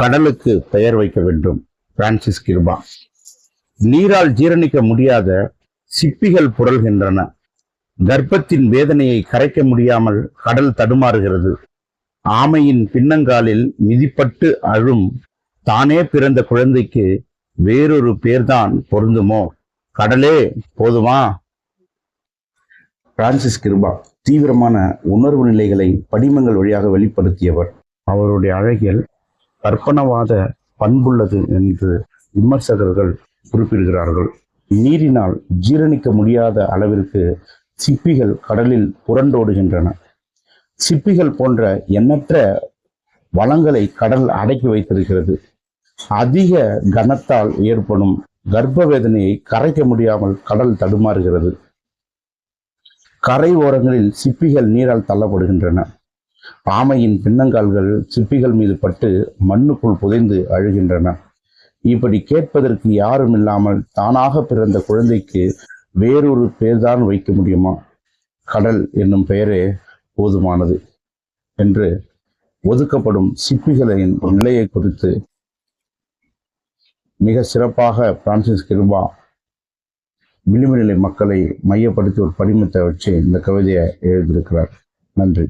கடலுக்கு பெயர் வைக்க வேண்டும். பிரான்சிஸ் கிருபா. நீரால் ஜீரணிக்க முடியாத சிப்பிகள் புரள்கின்றன. கர்ப்பத்தின் வேதனையை கரைக்க முடியாமல் கடல் தடுமாறுகிறது. ஆமையின் பின்னங்காலில் மிதிப்பட்டு அழும் தானே பிறந்த குழந்தைக்கு வேறொரு பேர்தான் பொருந்துமோ? கடலே போதுமா? பிரான்சிஸ் கிருபா தீவிரமான உணர்வு நிலைகளை படிமங்கள் வழியாக வெளிப்படுத்தியவர். அவருடைய அழகில் கற்பனவாத பண்புள்ளது என்று விமர்சகர்கள் குறிப்பிடுகிறார்கள். நீரினால் ஜீரணிக்க முடியாத அளவிற்கு சிப்பிகள் கடலில் புரண்டோடுகின்றன. சிப்பிகள் போன்ற எண்ணற்ற வளங்களை கடல் அடக்கி வைத்திருக்கிறது. அதிக கனத்தால் ஏற்படும் கர்ப்ப வேதனையை கரைக்க முடியாமல் கடல் தடுமாறுகிறது. கரை ஓரங்களில் சிப்பிகள் நீரால் தள்ளப்படுகின்றன. ஆமையின் பின்னங்கால்கள் சிப்பிகள் மீது பட்டு மண்ணுக்குள் புதைந்து அழுகின்றன. இப்படி கேட்பதற்கு யாரும் இல்லாமல் தானாக பிறந்த குழந்தைக்கு வேறொரு பேர்தான் வைக்க முடியுமா? கடல் என்னும் பெயரே போதுமானது என்று ஒதுக்கப்படும் சிப்பிகளின் நிலையை குறித்து மிக சிறப்பாக பிரான்சிஸ் கிருபா விளிம்பு நிலை மக்களை மையப்படுத்தி ஒரு படிமத்தை வச்சு இந்த கவிதையை எழுதியிருக்கிறார். நன்றி.